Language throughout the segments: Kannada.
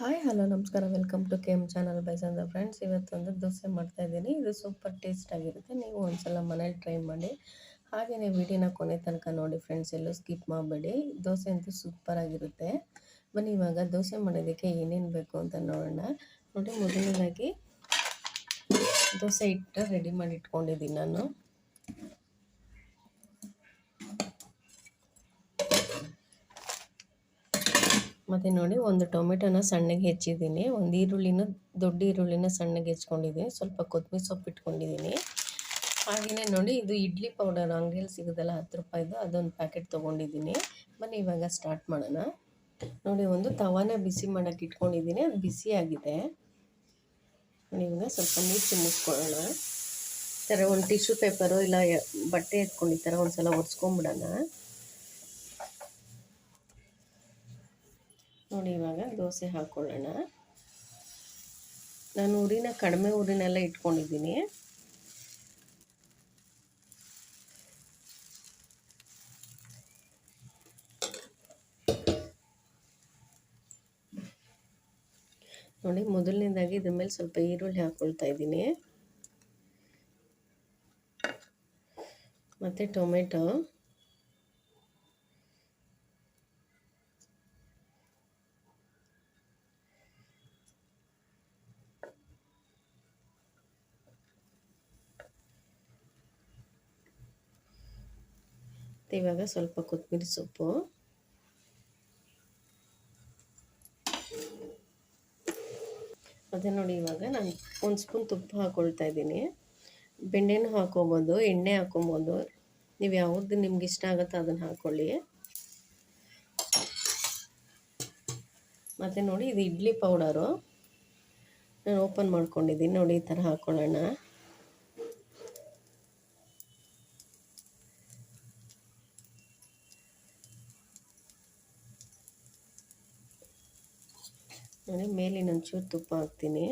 ಹಾಯ್ ಹಲೋ ನಮಸ್ಕಾರ. Welcome to K M channel by ಸಂದ ಫ್ರೆಂಡ್ಸ್ ಇವತ್ತೊಂದು ದೋಸೆ ಮಾಡ್ತಾ ಇದ್ದೀನಿ. ಇದು ಸೂಪರ್ ಟೇಸ್ಟ್ ಆಗಿರುತ್ತೆ. ನೀವು ಒಂದ್ಸಲ ಮನೇಲಿ ಟ್ರೈ ಮಾಡಿ. ಹಾಗೆಯೇ ವಿಡಿಯೋನ ಕೊನೆ ತನಕ ನೋಡಿ ಫ್ರೆಂಡ್ಸ್ ಎಲ್ಲೂ ಸ್ಕಿಪ್ ಮಾಡಬೇಡಿ. ದೋಸೆ ಅಂತೂ ಸೂಪರ್ ಆಗಿರುತ್ತೆ. ಬನ್ನಿ, ಇವಾಗ ದೋಸೆ ಮಾಡೋದಕ್ಕೆ ಏನೇನು ಬೇಕು ಅಂತ ನೋಡೋಣ. ನೋಡಿ, ಮೊದಲನೇದಾಗಿ ದೋಸೆ ಹಿಟ್ಟು ರೆಡಿ ಮಾಡಿ ಇಟ್ಕೊಂಡಿದ್ದೀನಿ ನಾನು. ಮತ್ತು ನೋಡಿ ಒಂದು ಟೊಮೆಟೊನ ಸಣ್ಣಗೆ ಹೆಚ್ಚಿದ್ದೀನಿ. ಒಂದು ಈರುಳ್ಳಿನ, ದೊಡ್ಡ ಈರುಳ್ಳಿನ ಸಣ್ಣಗೆ ಹೆಚ್ಕೊಂಡಿದ್ದೀನಿ ಸ್ವಲ್ಪ ಕೊತ್ತಂಬರಿ ಸೊಪ್ಪು ಇಟ್ಕೊಂಡಿದ್ದೀನಿ. ಹಾಗೆಯೇ ನೋಡಿ ಇದು ಇಡ್ಲಿ ಪೌಡರ್ ಅಂಗಡಿಯಲ್ಲಿ ಸಿಗೋದಲ್ಲ ಹತ್ತು ರೂಪಾಯಿದು ಅದೊಂದು ಪ್ಯಾಕೆಟ್ ತೊಗೊಂಡಿದ್ದೀನಿ. ಬನ್ನಿ ಇವಾಗ ಸ್ಟಾರ್ಟ್ ಮಾಡೋಣ. ನೋಡಿ ಒಂದು ತವಾನ ಬಿಸಿ ಮಾಡೋಕ್ಕೆ ಇಟ್ಕೊಂಡಿದ್ದೀನಿ. ಅದು ಬಿಸಿಯಾಗಿದೆ ನೋಡಿ ಇವಾಗ ಸ್ವಲ್ಪ ನೀರು ಚಿಮ್ಮಿಸ್ಕೊಳ್ಳೋಣ ಈ ಥರ ಒಂದು ಟಿಶ್ಯೂ ಪೇಪರು ಇಲ್ಲ, ಬಟ್ಟೆ ಎತ್ಕೊಂಡು ಈ ಥರ ಒಂದು ಸಲ ಒರೆಸ್ಕೊಂಬಿಡೋಣ. ನೋಡಿ ಇವಾಗ ದೋಸೆ ಹಾಕ್ಕೊಳ್ಳೋಣ ನಾನು ಉರಿನ ಕಡಿಮೆ ಉರಿನೆಲ್ಲ ಇಟ್ಕೊಂಡಿದ್ದೀನಿ. ನೋಡಿ ಮೊದಲನೇದಾಗಿ ಇದ್ರ ಮೇಲೆ ಸ್ವಲ್ಪ ಈರುಳ್ಳಿ ಹಾಕ್ಕೊಳ್ತಾ ಇದ್ದೀನಿ. ಮತ್ತು ಟೊಮೆಟೊ. ಇವಾಗ ಸ್ವಲ್ಪ ಕೊತ್ತಂಬರಿ ಸೊಪ್ಪು. ಅದೇ ನೋಡಿ ಇವಾಗ ನಾನು ಒಂದು ಸ್ಪೂನ್ ತುಪ್ಪ ಹಾಕ್ಕೊಳ್ತಾ ಇದ್ದೀನಿ. ಬೆಣ್ಣೆನೂ ಹಾಕೋಬೋದು, ಎಣ್ಣೆ ಹಾಕೊಬೋದು. ನೀವು ಯಾವ್ದು ನಿಮ್ಗೆ ಇಷ್ಟ ಆಗುತ್ತೋ ಅದನ್ನು ಹಾಕ್ಕೊಳ್ಳಿ ಮತ್ತು ನೋಡಿ ಇದು ಇಡ್ಲಿ ಪೌಡರು. ನಾನು ಓಪನ್ ಮಾಡ್ಕೊಂಡಿದ್ದೀನಿ. ನೋಡಿ ಈ ಥರ ಹಾಕ್ಕೊಳ್ಳೋಣ ನೋಡಿ ಮೇಲಿನ ಒಂಚೂರು ತುಪ್ಪ ಹಾಕ್ತೀನಿ.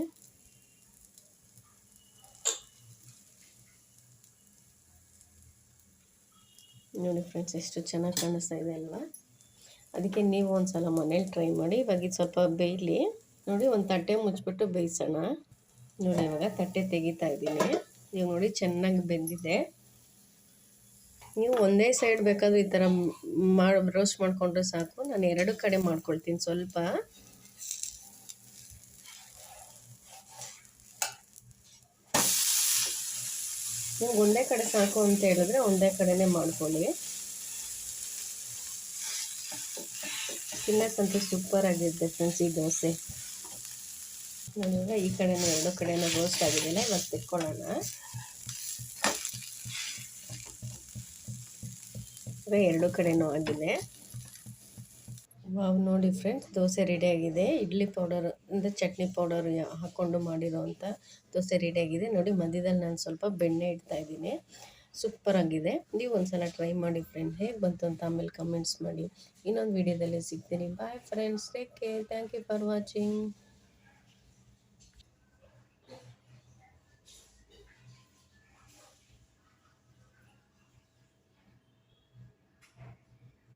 ನೋಡಿ ಫ್ರೆಂಡ್ಸ್ ಎಷ್ಟು ಚೆನ್ನಾಗಿ ಕಾಣಿಸ್ತಾ ಇದೆ ಅಲ್ವಾ? ಅದಕ್ಕೆ ನೀವು ಒಂದು ಸಲ ಮನೇಲಿ ಟ್ರೈ ಮಾಡಿ. ಇವಾಗ ಇದು ಸ್ವಲ್ಪ ಬೇಯಲಿ. ನೋಡಿ, ಒಂದು ತಟ್ಟೆ ಮುಚ್ಚಿಬಿಟ್ಟು ಬೇಯಿಸೋಣ. ನೋಡಿ, ಇವಾಗ ತಟ್ಟೆ ತೆಗಿತಾ ಇದ್ದೀನಿ. ನೀವು ನೋಡಿ, ಚೆನ್ನಾಗಿ ಬೆಂದಿದೆ. ನೀವು ಒಂದೇ ಸೈಡ್ ಬೇಕಾದರೂ ಈ ಥರ ಮಾಡಿ ರೋಸ್ಟ್ ಮಾಡಿಕೊಂಡ್ರೆ ಸಾಕು. ನಾನು ಎರಡು ಕಡೆ ಮಾಡ್ಕೊಳ್ತೀನಿ ಸ್ವಲ್ಪ. ನೀವು ಒಂದೇ ಕಡೆ ಸಾಕು ಅಂತ ಹೇಳಿದ್ರೆ ಒಂದೇ ಕಡೆನೇ ಮಾಡ್ಕೊಳ್ಳಿ ತಿನ್ನಕ್ಕಂತೂ ಸೂಪರ್ ಆಗಿರುತ್ತೆ ಫ್ರೆಂಡ್ಸ್ ಈ ದೋಸೆ. ನಾನೀಗ ಈ ಕಡೆನೂ ಎರಡು ಕಡೆನೂ ರೋಸ್ಟ್ ಆಗಿದೆಯಲ್ಲ ಇವಾಗ ತೆಕ್ಕೊಳ್ಳೋಣ. ಎರಡು ಕಡೆನೂ ಆಗಿದೆ ವಾವ್, ನೋಡಿ ಫ್ರೆಂಡ್ಸ್ ದೋಸೆ ರೆಡಿಯಾಗಿದೆ ಇಡ್ಲಿ ಪೌಡರ್ ಅಂದರೆ ಚಟ್ನಿ ಪೌಡರ್ ಹಾಕ್ಕೊಂಡು ಮಾಡಿರೋವಂಥ ದೋಸೆ ರೆಡಿಯಾಗಿದೆ ನೋಡಿ, ಮಧ್ಯದಲ್ಲಿ ನಾನು ಸ್ವಲ್ಪ ಬೆಣ್ಣೆ ಇಡ್ತಾ ಇದ್ದೀನಿ. ಸೂಪರಾಗಿದೆ ನೀವು ಒಂದು ಸಲ ಟ್ರೈ ಮಾಡಿ ಫ್ರೆಂಡ್ ಹೇಗೆ ಬಂತು ಅಂತ ಆಮೇಲೆ ಕಮೆಂಟ್ಸ್ ಮಾಡಿ. ಇನ್ನೊಂದು ವೀಡಿಯೋದಲ್ಲಿ ಸಿಗ್ತೀನಿ. Bye friends take care thank you for watching